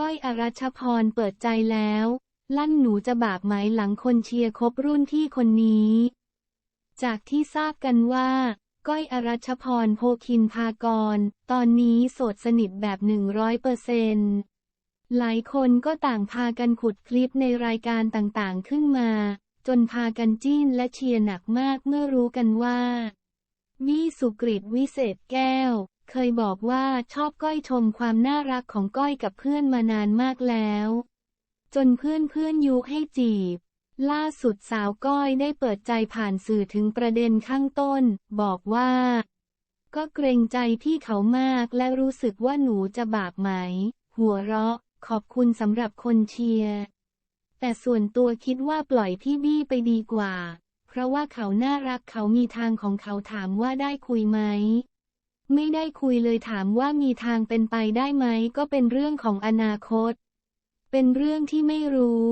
ก้อยอรัชพรเปิดใจแล้ว ลั่นหนูจะบาปไหมหลังคนเชียร์ครบรุ่นพี่คนนี้ จากที่ทราบกันว่า ก้อยอรัชพรโพคินพากร ตอนนี้โสดสนิทแบบหนึ่งร้อยเปอร์เซนต์หลายคนก็ต่างพากันขุดคลิปในรายการต่างๆขึ้นมา จนพากันจิ้นและเชียร์หนักมากเมื่อรู้กันว่าวี่สุกริตวิเศษแก้ว เคยบอกว่าชอบก้อยชมความน่ารักของก้อยกับเพื่อนมานานมากแล้ว จนเพื่อนเพื่อนยุให้จีบ ล่าสุดสาวก้อยได้เปิดใจผ่านสื่อถึงประเด็นข้างต้น บอกว่า ก็เกรงใจพี่เขามากและรู้สึกว่าหนูจะบาปไหม หัวเราะ ขอบคุณสำหรับคนเชียร์แต่ส่วนตัวคิดว่าปล่อยพี่บี้ไปดีกว่า เพราะว่าเขาน่ารักเขามีทางของเขาถามว่าได้คุยไหม ไม่ได้คุยเลยถามว่ามีทางเป็นไปได้ไหมก็เป็นเรื่องของอนาคต เป็นเรื่องที่ไม่รู้